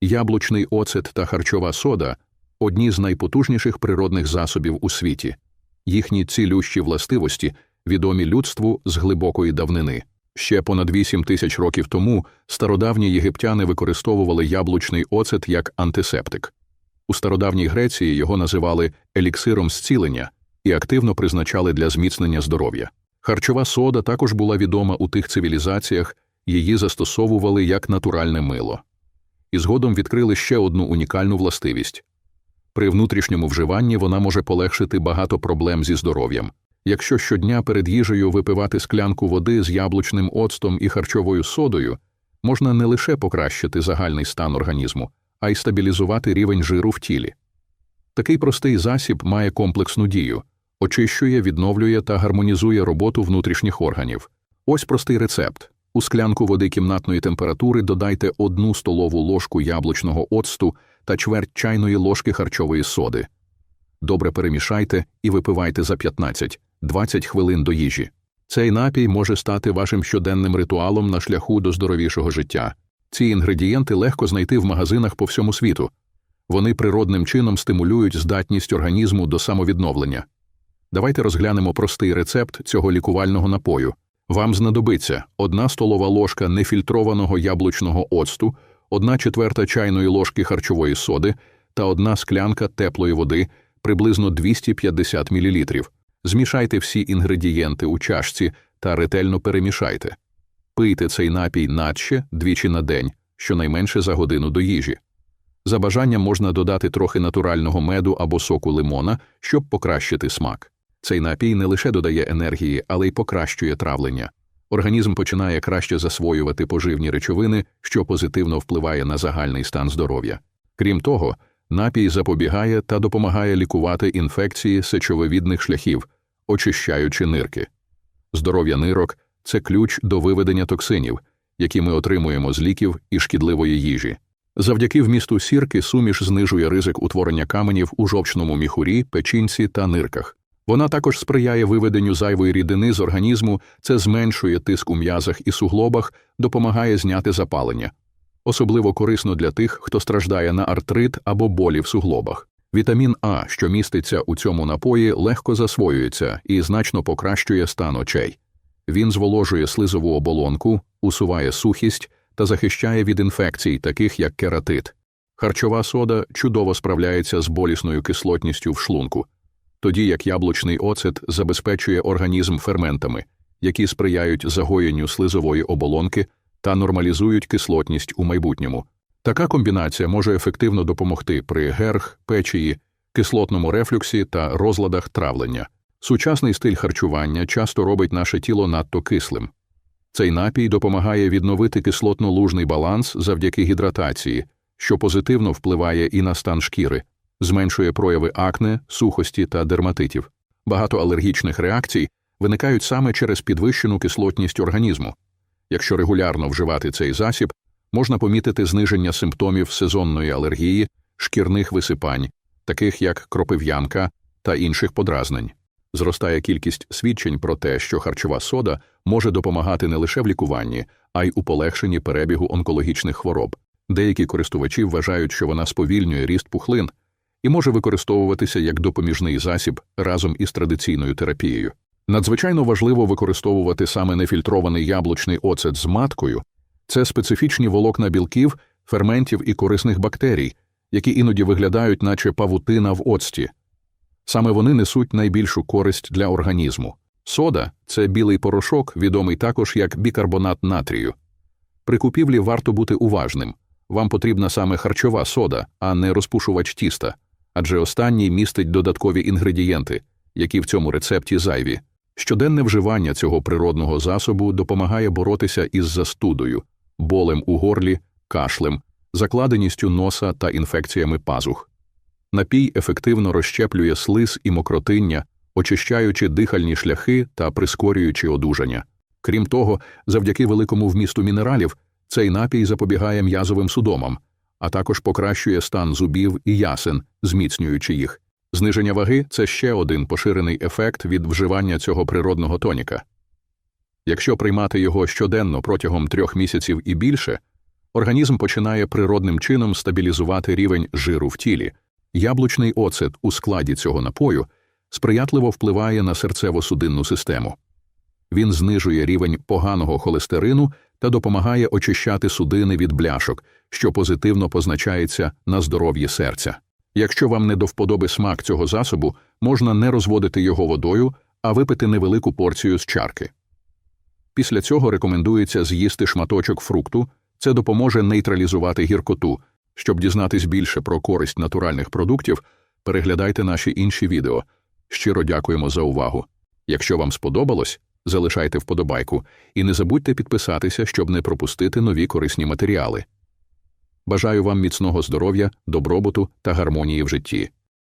Яблучний оцет та харчова сода одні з найпотужніших природних засобів у світі. Їхні цілющі властивості відомі людству з глибокої давнини. Ще понад 8 тисяч років тому стародавні єгиптяни використовували яблучний оцет як антисептик. У стародавній Греції його називали еліксиром зцілення і активно призначали для зміцнення здоров'я. Харчова сода також була відома у тих цивілізаціях, її застосовували як натуральне мило. І згодом відкрили ще одну унікальну властивість при внутрішньому вживанні вона може полегшити багато проблем зі здоров'ям. Якщо щодня перед їжею випивати склянку води з яблучним оцтом і харчовою содою, можна не лише покращити загальний стан організму, а й стабілізувати рівень жиру в тілі. Такий простий засіб має комплексну дію, очищує, відновлює та гармонізує роботу внутрішніх органів. Ось простий рецепт. У склянку води кімнатної температури додайте одну столову ложку яблучного оцту та чверть чайної ложки харчової соди. Добре перемішайте і випивайте за 15-20 хвилин до їжі. Цей напій може стати вашим щоденним ритуалом на шляху до здоровішого життя. Ці інгредієнти легко знайти в магазинах по всьому світу. Вони природним чином стимулюють здатність організму до самовідновлення. Давайте розглянемо простий рецепт цього лікувального напою. Вам знадобиться одна столова ложка нефільтрованого яблучного оцту, одна четверта чайної ложки харчової соди та одна склянка теплої води приблизно 250 мл. Змішайте всі інгредієнти у чашці та ретельно перемішайте. Пийте цей напій наче двічі на день, щонайменше за годину до їжі. За бажанням можна додати трохи натурального меду або соку лимона, щоб покращити смак. Цей напій не лише додає енергії, але й покращує травлення. Організм починає краще засвоювати поживні речовини, що позитивно впливає на загальний стан здоров'я. Крім того, напій запобігає та допомагає лікувати інфекції сечовивідних шляхів, очищаючи нирки. Здоров'я нирок це ключ до виведення токсинів, які ми отримуємо з ліків і шкідливої їжі. Завдяки вмісту сірки суміш знижує ризик утворення каменів у жовчному міхурі, печінці та нирках. Вона також сприяє виведенню зайвої рідини з організму, це зменшує тиск у м'язах і суглобах, допомагає зняти запалення. Особливо корисно для тих, хто страждає на артрит або болі в суглобах. Вітамін А, що міститься у цьому напої, легко засвоюється і значно покращує стан очей. Він зволожує слизову оболонку, усуває сухість та захищає від інфекцій, таких як кератит. Харчова сода чудово справляється з болісною кислотністю в шлунку тоді як яблучний оцет забезпечує організм ферментами, які сприяють загоєнню слизової оболонки та нормалізують кислотність у майбутньому. Така комбінація може ефективно допомогти при герх, печії, кислотному рефлюксі та розладах травлення. Сучасний стиль харчування часто робить наше тіло надто кислим. Цей напій допомагає відновити кислотно-лужний баланс завдяки гідратації, що позитивно впливає і на стан шкіри зменшує прояви акне, сухості та дерматитів. Багато алергічних реакцій виникають саме через підвищену кислотність організму. Якщо регулярно вживати цей засіб, можна помітити зниження симптомів сезонної алергії, шкірних висипань, таких як кропив'янка та інших подразнень. Зростає кількість свідчень про те, що харчова сода може допомагати не лише в лікуванні, а й у полегшенні перебігу онкологічних хвороб. Деякі користувачі вважають, що вона сповільнює ріст пухлин, і може використовуватися як допоміжний засіб разом із традиційною терапією. Надзвичайно важливо використовувати саме нефільтрований яблучний оцет з маткою, це специфічні волокна білків, ферментів і корисних бактерій, які іноді виглядають, наче павутина в оцті. Саме вони несуть найбільшу користь для організму. Сода це білий порошок, відомий також як бікарбонат натрію. При купівлі варто бути уважним. Вам потрібна саме харчова сода, а не розпушувач тіста адже останній містить додаткові інгредієнти, які в цьому рецепті зайві. Щоденне вживання цього природного засобу допомагає боротися із застудою, болем у горлі, кашлем, закладеністю носа та інфекціями пазух. Напій ефективно розщеплює слиз і мокротиння, очищаючи дихальні шляхи та прискорюючи одужання. Крім того, завдяки великому вмісту мінералів, цей напій запобігає м'язовим судомам, а також покращує стан зубів і ясен, зміцнюючи їх. Зниження ваги це ще один поширений ефект від вживання цього природного тоніка. Якщо приймати його щоденно протягом трьох місяців і більше, Організм починає природним чином стабілізувати рівень жиру в тілі. Яблучний оцет у складі цього напою сприятливо впливає на серцево-судинну систему. Він знижує рівень поганого холестерину та допомагає очищати судини від бляшок, що позитивно позначається на здоров'ї серця. Якщо вам не до вподоби смак цього засобу, можна не розводити його водою, а випити невелику порцію з чарки. Після цього рекомендується з'їсти шматочок фрукту, це допоможе нейтралізувати гіркоту. Щоб дізнатись більше про користь натуральних продуктів, переглядайте наші інші відео. Щиро дякуємо за увагу. Якщо вам сподобалось, залишайте вподобайку і не забудьте підписатися, щоб не пропустити нові корисні матеріали. Бажаю вам міцного здоров'я, добробуту та гармонії в житті.